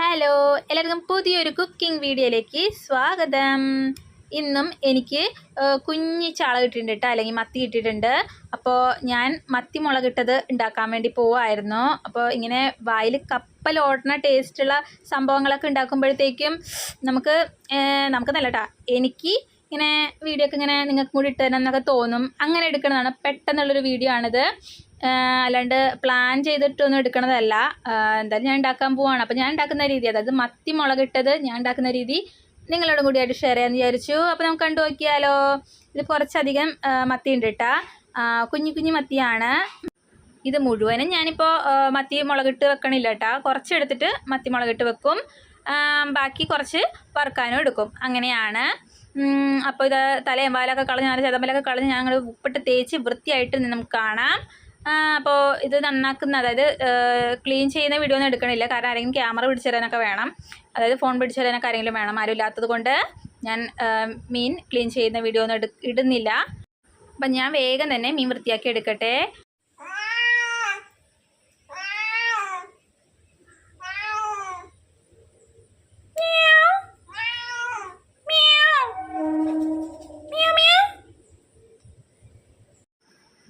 Hello എല്ലാവർക്കും പുതിയൊരു cooking വീഡിയോയിലേക്ക് സ്വാഗതം. ഇന്നും എനിക്ക് കുഞ്ഞ് ചാള കിട്ടിയിട്ടുണ്ട് കേട്ടോ അല്ലെങ്കിൽ മത്തി കിട്ടിയിട്ടുണ്ട്. അപ്പോൾ ഞാൻ മത്തി മുളകിട്ടത് ഉണ്ടാക്കാൻ വേണ്ടി പോവായിരുന്നു. അപ്പോൾ ഇങ്ങനെ വായിൽ കപ്പലോടണ ടേസ്റ്റുള്ള സംഭവങ്ങളൊക്കെ ഉണ്ടാക്കുമ്പോഴത്തേക്കും നമുക്ക് നമുക്ക് നല്ല എനിക്ക് ഇങ്ങനെ വീഡിയോ ഒക്കെ ഇങ്ങനെ നിങ്ങൾക്ക് കൂടി ഇട്ട് തരണം എന്നൊക്കെ തോന്നും. അങ്ങനെ എടുക്കുന്നതാണ് പെട്ടെന്നുള്ളൊരു വീഡിയോ ആണിത്. അല്ലാണ്ട് പ്ലാൻ ചെയ്തിട്ടൊന്നും എടുക്കണതല്ല. എന്തായാലും ഞാൻ ഉണ്ടാക്കാൻ പോവാണ്. അപ്പോൾ ഞാൻ ഉണ്ടാക്കുന്ന രീതി അതായത് മത്തി മുളകിട്ടത് ഞാൻ ഉണ്ടാക്കുന്ന രീതി നിങ്ങളോടും കൂടിയായിട്ട് ഷെയർ ചെയ്യാമെന്ന് വിചാരിച്ചു. അപ്പോൾ നമുക്ക് കണ്ടു നോക്കിയാലോ. ഇത് കുറച്ചധികം മത്തി ഉണ്ട് കേട്ടാ കുഞ്ഞു കുഞ്ഞു മത്തിയാണ്. ഇത് മുഴുവനും ഞാനിപ്പോൾ മത്തി മുളകിട്ട് വെക്കണില്ല കേട്ടോ കുറച്ച് എടുത്തിട്ട് മത്തി മുളകിട്ട് വെക്കും. ബാക്കി കുറച്ച് വറുക്കാനും എടുക്കും. അങ്ങനെയാണ്. അപ്പോൾ ഇത് തലയും വാലൊക്കെ കളഞ്ഞ് നല്ല ചതമ്പലൊക്കെ കളഞ്ഞ് ഞങ്ങൾ ഉപ്പിട്ട് തേച്ച് വൃത്തിയായിട്ട് നമുക്ക് കാണാം. അപ്പോൾ ഇത് നന്നാക്കുന്ന അതായത് ക്ലീൻ ചെയ്യുന്ന വീഡിയോ ഒന്നും എടുക്കണില്ല. കാരണം ആരെങ്കിലും ക്യാമറ പിടിച്ചു തരാനൊക്കെ വേണം. അതായത് ഫോൺ പിടിച്ചു തരാനൊക്കെ ആരെങ്കിലും വേണം. ആരും ഇല്ലാത്തത് കൊണ്ട് ഞാൻ മീൻ ക്ലീൻ ചെയ്യുന്ന വീഡിയോ ഒന്നും ഇടുന്നില്ല. അപ്പം ഞാൻ വേഗം തന്നെ മീൻ വൃത്തിയാക്കി എടുക്കട്ടെ.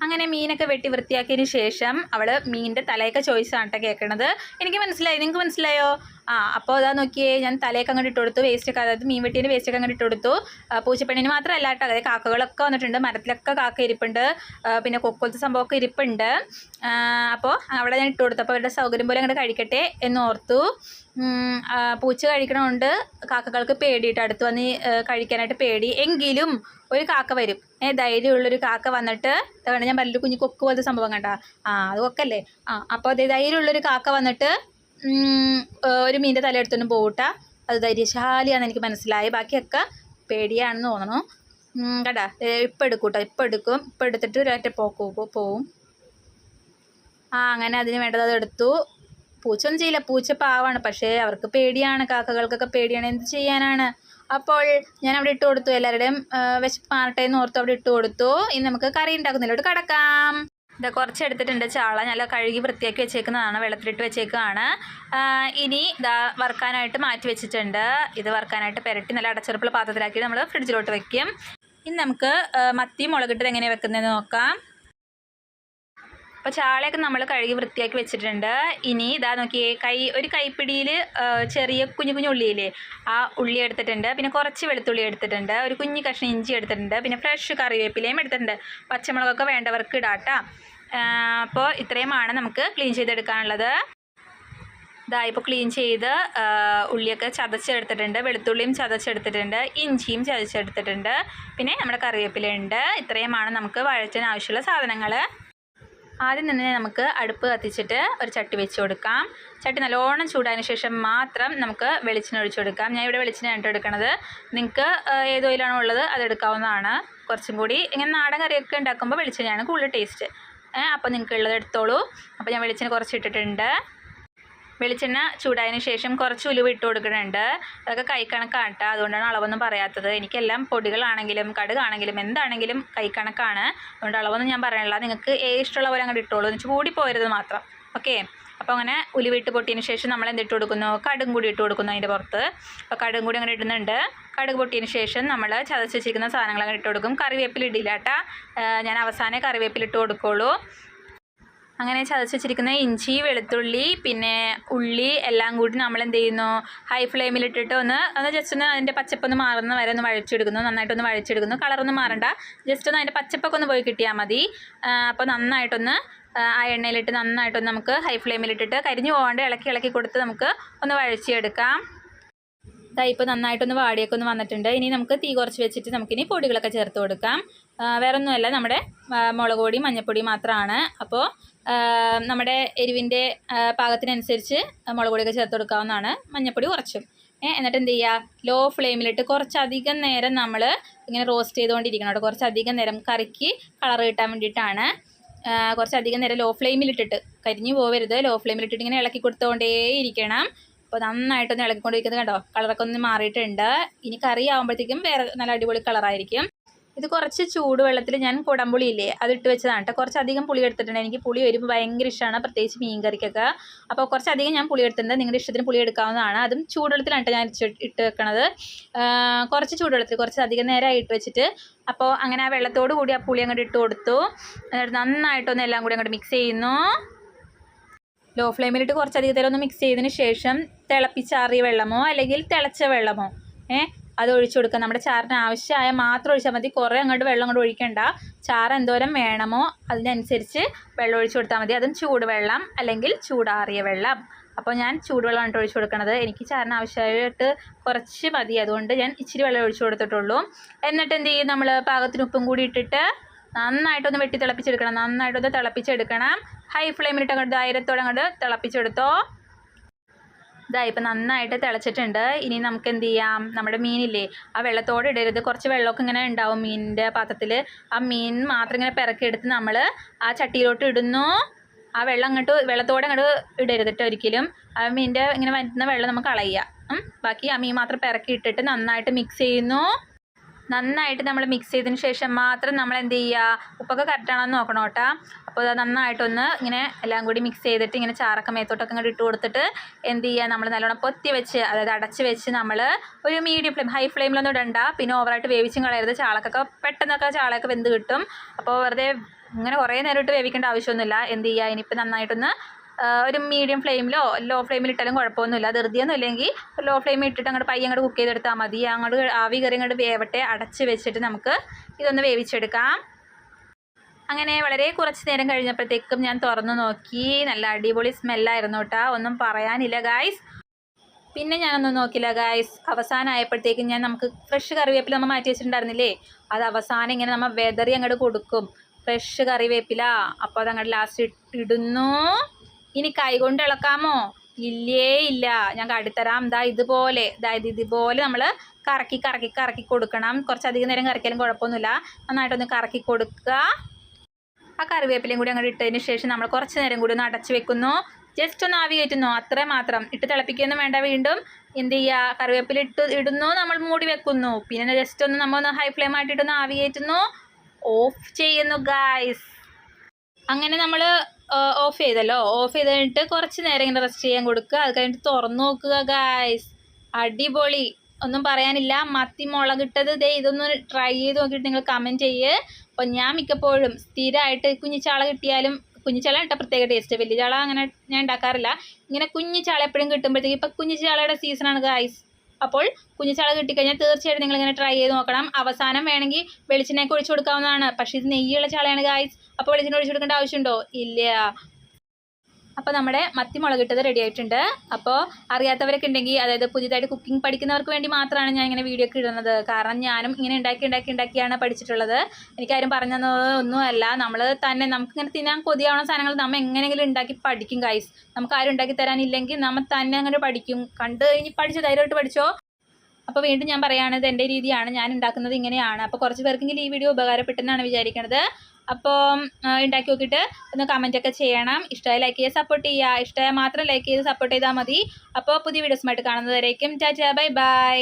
അങ്ങനെ മീനൊക്കെ വെട്ടി വൃത്തിയാക്കിയതിന് ശേഷം അവൾ മീനിന്റെ തലയൊക്കെ ചോയ്സാണ് കേട്ടോ കേൾക്കണത് എനിക്ക് മനസ്സിലായി. നിങ്ങൾക്ക് മനസ്സിലായോ? ആ അപ്പോൾ അതാ നോക്കിയേ ഞാൻ തലയൊക്കെ അങ്ങോട്ട് ഇട്ട് കൊടുത്തു വേസ്റ്റൊക്കെ അതായത് മീൻ വെട്ടീന്റെ വേസ്റ്റൊക്കെ അങ്ങോട്ട് ഇട്ട് കൊടുത്തു. പൂച്ചപ്പണീന് മാത്രമല്ല കേട്ടോ അതായത് കാക്കകളൊക്കെ വന്നിട്ടുണ്ട് മരത്തിലൊക്കെ കാക്ക ഇരിപ്പുണ്ട് പിന്നെ കൊക്കോലത്തെ സംഭവമൊക്കെ ഇരിപ്പുണ്ട്. അപ്പോൾ അവിടെ ഞാൻ ഇട്ട് കൊടുത്തു. അപ്പോൾ അവരുടെ സൗകര്യം പോലെ അങ്ങോട്ട് കഴിക്കട്ടെ എന്ന് ഓർത്തു. പൂച്ച കഴിക്കണമുണ്ട് കാക്കകൾക്ക് പേടിയിട്ട് അടുത്ത് വന്ന് കഴിക്കാനായിട്ട് പേടി. എങ്കിലും ഒരു കാക്ക വരും. ഏ ധൈര്യമുള്ളൊരു കാക്ക വന്നിട്ട് ഇതാണ് ഞാൻ പറഞ്ഞൊരു കുഞ്ഞു കൊക്ക് പോലത്തെ സംഭവം കണ്ട? ആ അത് കൊക്കല്ലേ? ആ അപ്പോൾ അതേ ധൈര്യമുള്ളൊരു കാക്ക വന്നിട്ട് ഒരു മീന്റെ തല എടുത്തൊന്നും പോകട്ട അത് ധൈര്യശാലിയാണെന്ന് എനിക്ക് മനസ്സിലായി. ബാക്കിയൊക്കെ പേടിയാണെന്ന് തോന്നണു. ദേ ഇപ്പം എടുക്കൂട്ടോ. കേട്ടോ ഇപ്പം എടുക്കും. ഇപ്പം എടുത്തിട്ട് ഒരൊറ്റ പോക്ക് പോവും. ആ അങ്ങനെ അതിന് വേണ്ടത് അത് എടുത്തു. പൂച്ച ഒന്നും ചെയ്യില്ല. പൂച്ച പാവാണ്. പക്ഷേ അവർക്ക് പേടിയാണ്. കാക്കകൾക്കൊക്കെ പേടിയാണ്. എന്ത് ചെയ്യാനാണ്? അപ്പോൾ ഞാൻ അവിടെ ഇട്ട് കൊടുത്തു. എല്ലാവരുടെയും വിശപ്പ് മാറട്ടെ എന്ന് ഓർത്ത് അവിടെ ഇട്ട് കൊടുത്തു. ഇനി നമുക്ക് കറി ഉണ്ടാക്കുന്നില്ലോട്ട് കടക്കാം. ഇതാ കുറച്ച് എടുത്തിട്ടുണ്ട് ചാള നല്ല കഴുകി വൃത്തിയാക്കി വെച്ചേക്കുന്നതാണ്. വെള്ളത്തിലിട്ട് വെച്ചേക്കുകയാണ് ഇനി ഇതാ വറുക്കാനായിട്ട് മാറ്റി വെച്ചിട്ടുണ്ട്. ഇത് വറുക്കാനായിട്ട് പെരട്ടി നല്ല അടച്ചുറപ്പുള്ള പാത്രത്തിലാക്കി നമ്മൾ ഫ്രിഡ്ജിലോട്ട് വെക്കും. ഇനി നമുക്ക് മത്തി മുളകിട്ടത് എങ്ങനെയാണ് വെക്കുന്നതെന്ന് നോക്കാം. അപ്പോൾ ചാളയൊക്കെ നമ്മൾ കഴുകി വൃത്തിയാക്കി വെച്ചിട്ടുണ്ട്. ഇനി ഇതാ നോക്കിയേ കൈ ഒരു കൈപ്പിടിയിൽ ചെറിയ കുഞ്ഞു കുഞ്ഞു ഉള്ളിയില്ലേ ആ ഉള്ളി എടുത്തിട്ടുണ്ട്. പിന്നെ കുറച്ച് വെളുത്തുള്ളി എടുത്തിട്ടുണ്ട്. ഒരു കുഞ്ഞു കഷ്ണം ഇഞ്ചി എടുത്തിട്ടുണ്ട്. പിന്നെ ഫ്രഷ് കറിവേപ്പിലയും എടുത്തിട്ടുണ്ട്. പച്ചമുളകൊക്കെ വേണ്ടവർക്ക് ഇടാട്ടാ. അപ്പോൾ ഇത്രയുമാണ് നമുക്ക് ക്ലീൻ ചെയ്തെടുക്കാനുള്ളത്. ഇതാ ഇപ്പോൾ ക്ലീൻ ചെയ്ത് ഉള്ളിയൊക്കെ ചതച്ചെടുത്തിട്ടുണ്ട്. വെളുത്തുള്ളിയും ചതച്ചെടുത്തിട്ടുണ്ട്. ഇഞ്ചിയും ചതച്ചെടുത്തിട്ടുണ്ട്. പിന്നെ നമ്മുടെ കറിവേപ്പിലയുണ്ട് ഇത്രയുമാണ് നമുക്ക് വഴറ്റിന് ആവശ്യമുള്ള സാധനങ്ങൾ ആദ്യം തന്നെ നമുക്ക് അടുപ്പ് കത്തിച്ചിട്ട് ഒരു ചട്ടി വെച്ച് കൊടുക്കാം. ചട്ടി നല്ലോണം ചൂടായതിനു ശേഷം മാത്രം നമുക്ക് വെളിച്ചെണ്ണ ഒഴിച്ചു കൊടുക്കാം. ഞാൻ ഇവിടെ വെളിച്ചെണ്ണ ആയിട്ട് എടുക്കണത്. നിങ്ങൾക്ക് ഏത് ഓയിലാണോ ഉള്ളത് അത് എടുക്കാവുന്നതാണ്. കുറച്ചും കൂടി ഇങ്ങനെ നാടൻ കറിയൊക്കെ ഉണ്ടാക്കുമ്പോൾ വെളിച്ചെണ്ണയാണ് കൂടുതൽ ടേസ്റ്റ്. അപ്പോൾ നിങ്ങൾക്ക് ഉള്ളത് എടുത്തോളൂ. അപ്പോൾ ഞാൻ വെളിച്ചെണ്ണ കുറച്ച് ഇട്ടിട്ടുണ്ട് വെളിച്ചെണ്ണ ചൂടായതിന് ശേഷം കുറച്ച് ഉലുവ ഇട്ട് കൊടുക്കുന്നുണ്ട്. അതൊക്കെ കൈക്കണക്കാണ് കേട്ടോ അതുകൊണ്ടാണ് അളവൊന്നും പറയാത്തത്. എനിക്കെല്ലാം പൊടികളാണെങ്കിലും കടുകാണെങ്കിലും എന്താണെങ്കിലും കൈക്കണക്കാണ്. അതുകൊണ്ട് അളവൊന്നും ഞാൻ പറയണില്ല. നിങ്ങൾക്ക് ഏ ഇഷ്ടമുള്ള പോലെ അങ്ങോട്ട് ഇട്ടോളൂ. എന്ന് വെച്ചാൽ കൂടി മാത്രം. ഓക്കെ? അപ്പോൾ അങ്ങനെ ഉലുവിട്ട് പൊട്ടിയതിന് ശേഷം നമ്മൾ എന്തിട്ട് കൊടുക്കുന്നു? കടുകും കൂടി ഇട്ട് കൊടുക്കുന്നു അതിന്റെ പുറത്ത്. അപ്പോൾ കടുകും കൂടി അങ്ങനെ ഇടുന്നുണ്ട്. കടുക് പൊട്ടിയതിന് ശേഷം നമ്മൾ ചതച്ച് വെച്ചിരിക്കുന്ന സാധനങ്ങൾ അങ്ങനെ ഇട്ട് കൊടുക്കും. കറിവേപ്പില ഇടില്ല കേട്ടോ ഞാൻ അവസാനം കറിവേപ്പില ഇട്ട് കൊടുക്കുള്ളൂ. അങ്ങനെ ചതച്ച് വെച്ചിരിക്കുന്ന ഇഞ്ചി വെളുത്തുള്ളി പിന്നെ ഉള്ളി എല്ലാം കൂടി നമ്മൾ എന്ത് ചെയ്യുന്നു ഹൈ ഫ്ലെയിമിലിട്ടിട്ട് ഒന്ന് ഒന്ന് ജസ്റ്റ് ഒന്ന് അതിന്റെ പച്ചപ്പൊന്ന് മാറുന്ന വരെ ഒന്ന് വഴച്ചെടുക്കുന്നു. നന്നായിട്ടൊന്ന് വഴച്ചെടുക്കുന്നു. കളറൊന്നും മാറണ്ട. ജസ്റ്റ് ഒന്ന് അതിന്റെ പച്ചപ്പൊക്കെ ഒന്ന് പോയി കിട്ടിയാൽ മതി. അപ്പോൾ നന്നായിട്ടൊന്ന് ആ, എണ്ണയിലിട്ട് നന്നായിട്ടൊന്ന് നമുക്ക് ഹൈ ഫ്ലെയിമിൽ ഇട്ടിട്ട് കരിഞ്ഞു പോകാണ്ട് ഇളക്കി ഇളക്കി കൊടുത്ത് നമുക്ക് ഒന്ന് വഴിച്ചെടുക്കാം ദാ ഇപ്പോൾ നന്നായിട്ടൊന്ന് വാടിയൊക്കെ ഒന്ന് വന്നിട്ടുണ്ട്. ഇനി നമുക്ക് തീ കുറച്ച് വെച്ചിട്ട് നമുക്കിനി പൊടികളൊക്കെ ചേർത്ത് കൊടുക്കാം. വേറൊന്നുമല്ല. നമ്മുടെ മുളക് പൊടി മഞ്ഞൾപ്പൊടി മാത്രമാണ്. അപ്പോൾ നമ്മുടെ എരിവിന്റെ പാകത്തിനനുസരിച്ച് മുളക് പൊടിയൊക്കെ ചേർത്ത് കൊടുക്കാവുന്നതാണ്. മഞ്ഞൾപ്പൊടി കുറച്ചും. എന്നിട്ട് എന്ത് ചെയ്യുക ലോ ഫ്ലെയിമിലിട്ട് കുറച്ചധികം നേരം നമ്മൾ ഇങ്ങനെ റോസ്റ്റ് ചെയ്തുകൊണ്ടിരിക്കണം കേട്ടോ. കുറച്ചധികം നേരം കറിക്ക് കളർ കിട്ടാൻ വേണ്ടിയിട്ടാണ്. കുറച്ചധികം നേരം ലോ ഫ്ലെയിമിലിട്ടിട്ട്. കരിഞ്ഞു പോവരുത്. ലോ ഫ്ലെയിമിലിട്ടിട്ട് ഇങ്ങനെ ഇളക്കി കൊടുത്തുകൊണ്ടേ ഇരിക്കണം അപ്പോൾ നന്നായിട്ടൊന്ന് ഇളക്കിക്കൊണ്ടിരിക്കുന്നത് കണ്ടോ? കളറൊക്കെ ഒന്ന് മാറിയിട്ടുണ്ട്. ഇനി കറി ആകുമ്പോഴത്തേക്കും വേറെ നല്ല അടിപൊളി കളറായിരിക്കും. ഇത് കുറച്ച് ചൂടുവെള്ളത്തിൽ ഞാൻ കുടംപുളിയില്ലേ അതിട്ട് വെച്ചതാണ് കേട്ടോ കുറച്ചധികം പുളി എടുത്തിട്ടുണ്ട്. എനിക്ക് പുളി വരുമ്പോൾ ഭയങ്കര ഇഷ്ടമാണ് പ്രത്യേകിച്ച് മീൻ കറിക്കൊക്കെ. അപ്പോൾ കുറച്ചധികം ഞാൻ പുളി എടുത്തിട്ടുണ്ട്. നിങ്ങളുടെ ഇഷ്ടത്തിന് പുളി എടുക്കാവുന്നതാണ്. അതും ചൂടുവെള്ളത്തിലാണ് കേട്ടോ ഞാൻ ഇട്ട് വെക്കണത്. കുറച്ച് ചൂടുവെള്ളത്തിൽ കുറച്ച് അധികം നേരമായി ഇട്ട് വെച്ചിട്ട് അപ്പോൾ അങ്ങനെ ആ വെള്ളത്തോട് കൂടി ആ പുളി അങ്ങോട്ട് ഇട്ട് കൊടുത്തു. എന്നിട്ട് നന്നായിട്ടൊന്ന് എല്ലാം കൂടി അങ്ങോട്ട് മിക്സ് ചെയ്യുന്നു. ലോ ഫ്ലെയിമിലിട്ട് കുറച്ചധികം നേരം ഒന്ന് മിക്സ് ചെയ്തതിന് ശേഷം തിളപ്പിച്ചാറിയ വെള്ളമോ അല്ലെങ്കിൽ തിളച്ച വെള്ളമോ ഏ? അത് ഒഴിച്ചു കൊടുക്കുക. നമ്മുടെ ചാറിന് ആവശ്യമായ മാത്രം ഒഴിച്ചാൽ മതി. കുറേ അങ്ങോട്ട് വെള്ളം അങ്ങോട്ട് ഒഴിക്കണ്ട. ചാറ് എന്തോരം വേണമോ അതിനനുസരിച്ച് വെള്ളം ഒഴിച്ചു കൊടുത്താൽ മതി. അതും ചൂടുവെള്ളം അല്ലെങ്കിൽ ചൂടാറിയ വെള്ളം. അപ്പോൾ ഞാൻ ചൂടുവെള്ളമാണ് കേട്ടോ ഒഴിച്ചു കൊടുക്കുന്നത് എനിക്ക് ചാറിന് ആവശ്യമായിട്ട് കുറച്ച് മതി. അതുകൊണ്ട് ഞാൻ ഇച്ചിരി വെള്ളം ഒഴിച്ചു കൊടുത്തിട്ടുള്ളൂ. എന്നിട്ട് എന്ത് ചെയ്യും നമ്മൾ? പാകത്തിന് ഉപ്പും കൂടി ഇട്ടിട്ട് നന്നായിട്ടൊന്ന് വെട്ടി തിളപ്പിച്ചെടുക്കണം. നന്നായിട്ടൊന്ന് തിളപ്പിച്ചെടുക്കണം. ഹൈ ഫ്ലെയിമിലിട്ട് അങ്ങോട്ട് ധൈര്യത്തോടെ അങ്ങോട്ട് തിളപ്പിച്ചെടുത്തോ. ഇതാ ഇപ്പം നന്നായിട്ട് തിളച്ചിട്ടുണ്ട്. ഇനി നമുക്ക് എന്ത് ചെയ്യാം? നമ്മുടെ മീനില്ലേ ആ വെള്ളത്തോടെ ഇടരുത്. കുറച്ച് വെള്ളമൊക്കെ ഇങ്ങനെ ഉണ്ടാവും മീനിന്റെ പാത്രത്തിൽ ആ മീൻ മാത്രം ഇങ്ങനെ പിറക്കിയെടുത്ത് നമ്മൾ ആ ചട്ടിയിലോട്ട് ഇടുന്നു. ആ വെള്ളം അങ്ങോട്ട് വെള്ളത്തോടെ അങ്ങോട്ട് ഇടരുത് കേട്ടോ ഒരിക്കലും. ആ മീനിന്റെ ഇങ്ങനെ വരുന്ന വെള്ളം നമുക്ക് കളയുക. ബാക്കി ആ മീൻ മാത്രം പിറക്കി ഇട്ടിട്ട് നന്നായിട്ട് മിക്സ് ചെയ്യുന്നു. നന്നായിട്ട് നമ്മൾ മിക്സ് ചെയ്തതിന് ശേഷം മാത്രം നമ്മൾ എന്ത് ചെയ്യുക ഉപ്പൊക്കെ കറക്റ്റാണെന്ന് നോക്കണം കേട്ടോ. അപ്പോൾ അത് നന്നായിട്ടൊന്ന് ഇങ്ങനെ എല്ലാം കൂടി മിക്സ് ചെയ്തിട്ട് ഇങ്ങനെ ചാറൊക്കെ മേത്തോട്ടൊക്കെ ഇങ്ങോട്ട് ഇട്ട് കൊടുത്തിട്ട് എന്ത് ചെയ്യുക നമ്മൾ നല്ലോണം പൊത്തി വെച്ച് അതായത് അടച്ച് വെച്ച് നമ്മൾ ഒരു മീഡിയം ഫ്ലെയിം ഹൈ ഫ്ലെയിമിലൊന്നും ഇടണ്ട. പിന്നെ ഓവറായിട്ട് വേവിച്ചും കളയരുത്. ചാളക്കൊക്കെ പെട്ടെന്നൊക്കെ ചാളയൊക്കെ വെന്ത് കിട്ടും. അപ്പോൾ വെറുതെ ഇങ്ങനെ കുറേ നേരം ഇട്ട് വേവിക്കേണ്ട ആവശ്യമൊന്നുമില്ല എന്ത് ചെയ്യുക ഇനിയിപ്പോൾ നന്നായിട്ടൊന്ന് ഒരു മീഡിയം ഫ്ലെയിമിലോ ലോ ഫ്ലെയിമിൽ ഇട്ടാലും കുഴപ്പമൊന്നുമില്ല. ധൃതിയൊന്നും ഇല്ലെങ്കിൽ ലോ ഫ്ലെയിമിൽ ഇട്ടിട്ട് അങ്ങോട്ട് പയ്യെ അങ്ങോട്ട് കുക്ക് ചെയ്തെടുത്താൽ മതി. അങ്ങോട്ട് ആവി കയറി അങ്ങോട്ട് വേവട്ടെ അടച്ച് വെച്ചിട്ട് നമുക്ക് ഇതൊന്ന് വേവിച്ചെടുക്കാം. അങ്ങനെ വളരെ കുറച്ച് നേരം കഴിഞ്ഞപ്പോഴത്തേക്കും ഞാൻ തുറന്നു നോക്കി. നല്ല അടിപൊളി സ്മെല്ലായിരുന്നു കേട്ടോ ഒന്നും പറയാനില്ല ഗായ്സ് പിന്നെ ഞാനൊന്നും നോക്കില്ല ഗായ്സ് അവസാനമായപ്പോഴത്തേക്കും ഞാൻ നമുക്ക് ഫ്രഷ് കറിവേപ്പില നമ്മൾ മാറ്റി വെച്ചിട്ടുണ്ടായിരുന്നില്ലേ? അത് അവസാനം ഇങ്ങനെ നമ്മൾ വെതറി അങ്ങോട്ട് കൊടുക്കും. ഫ്രഷ് കറിവേപ്പില. അപ്പോൾ അത് അങ്ങോട്ട് ലാസ്റ്റ് ഇടുന്നു. ഇനി കൈകൊണ്ട് ഇളക്കാമോ? ഇല്ലേ ഇല്ല. ഞാൻ കാട്ടിത്തരാം ഇതാ ഇതുപോലെ. അതായത് ഇതുപോലെ നമ്മൾ കറക്കി കറക്കി കറക്കി കൊടുക്കണം. കുറച്ചധികം നേരം കറക്കിയാലും കുഴപ്പമൊന്നുമില്ല. നന്നായിട്ടൊന്ന് കറക്കി കൊടുക്കുക. ആ കറിവേപ്പിലയും കൂടി അങ്ങോട്ട് ഇട്ടതിന് ശേഷം നമ്മൾ കുറച്ച് നേരം കൂടി ഒന്ന് അടച്ച് വെക്കുന്നു. ജസ്റ്റ് ഒന്ന് ആവി കയറ്റുന്നു. അത്ര മാത്രം. ഇട്ട് തിളപ്പിക്കുകയൊന്നും വേണ്ട. വീണ്ടും എന്ത് ചെയ്യുക? കറിവേപ്പില ഇട്ട് ഇടുന്നു. നമ്മൾ മൂടി വെക്കുന്നു. പിന്നെ ജസ്റ്റ് ഒന്ന് നമ്മൾ ഒന്ന് ഹൈ ഫ്ലെയിം ആയിട്ടിട്ടൊന്ന് ആവി കയറ്റുന്നു. ഓഫ് ചെയ്യുന്നു ഗായ്സ് അങ്ങനെ നമ്മൾ ഓഫ് ചെയ്തല്ലോ. ഓഫ് ചെയ്ത് കഴിഞ്ഞിട്ട് കുറച്ച് നേരം ഇങ്ങനെ റെസ്റ്റ് ചെയ്യാൻ കൊടുക്കുക. അത് കഴിഞ്ഞിട്ട് തുറന്നു നോക്കുക ഗായ്സ് അടിപൊളി. ഒന്നും പറയാനില്ല. മത്തി മുളകിട്ടത് ദേ ഇതൊന്ന് ട്രൈ ചെയ്ത് നോക്കിയിട്ട് നിങ്ങൾ കമന്റ് ചെയ്യ്. അപ്പോൾ ഞാൻ മിക്കപ്പോഴും സ്ഥിരമായിട്ട് കുഞ്ഞിച്ചാള കിട്ടിയാലും കുഞ്ഞിച്ചാള ഇട്ട പ്രത്യേക ടേസ്റ്റ് വലിയ ചാള അങ്ങനെ ഞാൻ ഉണ്ടാക്കാറില്ല. ഇങ്ങനെ കുഞ്ഞിച്ചാള എപ്പോഴും കിട്ടുമ്പോഴത്തേക്ക് ഇപ്പം കുഞ്ഞിച്ചാളയുടെ സീസണാണ് ഗായ്സ് അപ്പോൾ കുഞ്ഞിച്ചാള കിട്ടിക്കഴിഞ്ഞാൽ തീർച്ചയായിട്ടും നിങ്ങൾ ഇങ്ങനെ ട്രൈ ചെയ്ത് നോക്കണം. അവസാനം വേണമെങ്കിൽ വെളിച്ചെണ്ണയൊക്കെ ഒഴിച്ചു കൊടുക്കാവുന്നതാണ്. പക്ഷേ ഇത് നെയ്യുള്ള ചാളയാണ് ഗായ്സ് അപ്പോൾ വെളിച്ചെണ്ണ ഒഴിച്ചു കൊടുക്കേണ്ട ആവശ്യമുണ്ടോ? ഇല്ല. അപ്പോൾ നമ്മുടെ മത്തി മുളകിട്ടത് റെഡി ആയിട്ടുണ്ട്. അപ്പോൾ അറിയാത്തവരൊക്കെ ഉണ്ടെങ്കിൽ അതായത് പുതിയതായിട്ട് കുക്കിംഗ് പഠിക്കുന്നവർക്ക് വേണ്ടി മാത്രമാണ് ഞാൻ ഇങ്ങനെ വീഡിയോ ഒക്കെ ഇടുന്നത്. കാരണം ഞാനും ഇങ്ങനെ ഉണ്ടാക്കി ഉണ്ടാക്കി ഉണ്ടാക്കിയാണ് പഠിച്ചിട്ടുള്ളത്. എനിക്കാരും പറഞ്ഞു തന്നത് ഒന്നുമല്ല നമ്മൾ തന്നെ നമുക്കിങ്ങനെ തിന്നാൻ കൊതിയാവുന്ന സാധനങ്ങൾ നമ്മൾ എങ്ങനെയെങ്കിലും ഉണ്ടാക്കി പഠിക്കും ഗൈസ് നമുക്ക് ആരും ഉണ്ടാക്കി തരാനില്ലെങ്കിൽ നമ്മൾ തന്നെ അങ്ങനെ പഠിക്കും. കണ്ടു കഴിഞ്ഞ് പഠിച്ചോ? ധൈര്യമായിട്ട് പഠിച്ചോ? അപ്പോൾ വീണ്ടും ഞാൻ പറയുകയാണ് ഇത് എന്റെ രീതിയാണ്. ഞാൻ ഉണ്ടാക്കുന്നത് ഇങ്ങനെയാണ്. അപ്പോൾ കുറച്ച് പേർക്കെങ്കിലും ഈ വീഡിയോ ഉപകാരപ്പെട്ടെന്നാണ് വിചാരിക്കുന്നത് അപ്പോൾ ഉണ്ടാക്കി നോക്കിയിട്ട് ഒന്ന് കമന്റൊക്കെ ചെയ്യണം. ഇഷ്ടമായി ലൈക്ക് ചെയ്ത് സപ്പോർട്ട് ചെയ്യുക ഇഷ്ടമായ മാത്രം ലൈക്ക് ചെയ്ത് സപ്പോർട്ട് ചെയ്താൽ മതി. അപ്പോൾ പുതിയ വീഡിയോസുമായിട്ട് കാണുന്നതുവരേക്കും. ചാച്ചാ ബൈ ബൈ.